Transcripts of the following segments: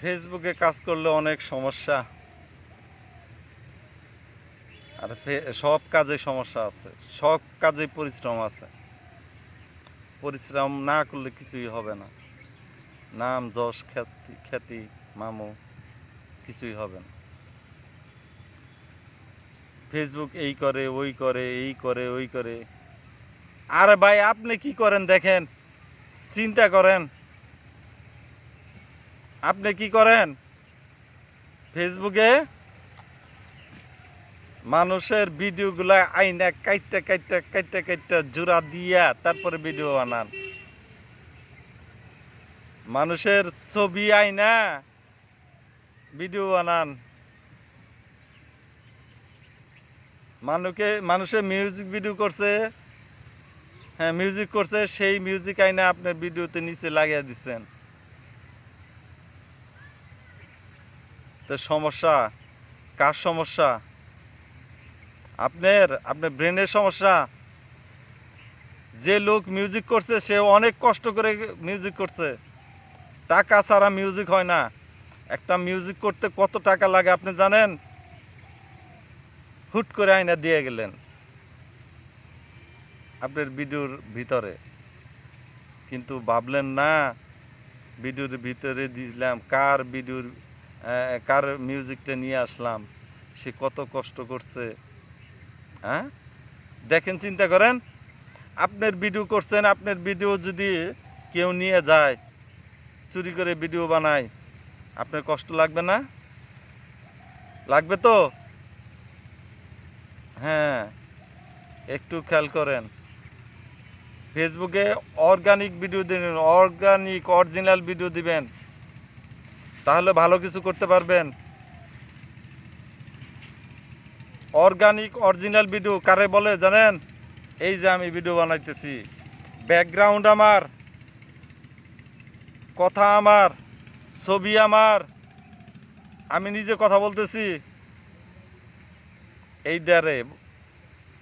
ফেসবুকে কাজ করলে অনেক সমস্যা। আর সব কাজে সমস্যা আছে। সব কাজে পরিশ্রম আছে। পরিশ্রম না করলে কিছুই হবে না। নাম, যশ, খ্যাতি খ্যাতি, মামু, কিছুই হবে না। ফেসবুক এই করে, ওই করে, এই করে, ওই করে। আরে ভাই, আপনি কি করেন দেখেন? চিন্তা করেন। আপনি কি করেন? ফেসবুকে মানুষের ভিডিওগুলা আইনা কাইটটা কাইটটা কাইটটা কাইটটা জোড়া দিয়া তারপরে ভিডিও বানান। মানুষের ছবি আইনা ভিডিও বানান। মানুষকে মানুষের মিউজিক ভিডিও করছে হ্যাঁ মিউজিক করছে, সেই মিউজিক আইনা আপনার ভিডিওতে নিচে লাগিয়ে দিচ্ছেন। তো সমস্যা? কার সমস্যা? আপনার আপনার ব্রেনের সমস্যা? যে লোক মিউজিক করছে, সে অনেক কষ্ট করে মিউজিক করছে। টাকা ছাড়া মিউজিক হয় না। একটা মিউজিক করতে কত টাকা লাগে আপনি জানেন? হুট করে আয়না দিয়ে গেলেন। আপনার ভিডিওর ভিতরে। কিন্তু ভাবলেন না, ভিডিওর ভিতরে দিলাম। কার ভিডিওর কার মিউজিকটা নিয়ে আসলাম? সে কত কষ্ট করছে। হ্যাঁ? দেখেন, চিন্তা করেন। আপনার ভিডিও করছেন, আপনার ভিডিও যদি কেউ নিয়ে যায়, চুরি করে ভিডিও বানায়, আপনার কষ্ট লাগবে না? লাগবে তো? হ্যাঁ একটু খেয়াল করেন। ফেসবুকে অর্গানিক ভিডিও দিবেন অর্গানিক অরিজিনাল ভিডিও দিবেন। তাহলে ভালো কিছু করতে পারবেন। অর্গানিক অরিজিনাল ভিডিও কারে বলে জানেন? এই যে আমি ভিডিও বানাইতেছি। ব্যাকগ্রাউন্ড আমার। কথা আমার। ছবি আমার। আমি নিজে কথা বলতেছি। এইটারে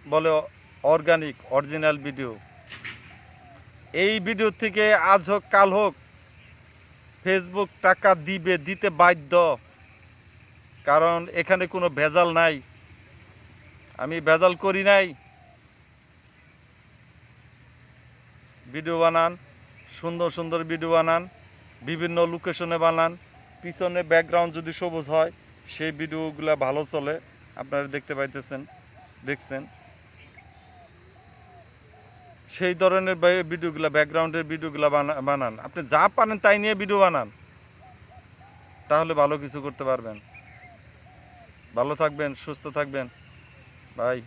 বলে অর্গানিক অরিজিনাল ভিডিও এই ভিডিও থেকে আজ হোক, কাল হোক ফেসবুক টাকা দিবে, দিতে বাধ্য। কারণ এখানে কোনো ভেজাল নাই। আমি ভেজাল করি নাই। ভিডিও বানান, সুন্দর সুন্দর ভিডিও বানান, বিভিন্ন লোকেশনে বানান। পিছনে ব্যাকগ্রাউন্ড যদি সবুজ হয়, সেই ভিডিওগুলো ভালো চলে। আপনারা দেখতে পাইতেছেন, দেখছেন। সেই ধরনের ভিডিওগুলো ব্যাকগ্রাউন্ডের ভিডিওগুলো বানা- বানান। আপনি যা পারেন তাই নিয়ে ভিডিও বানান। তাহলে ভালো কিছু করতে পারবেন। ভালো থাকবেন, সুস্থ থাকবেন। বাই।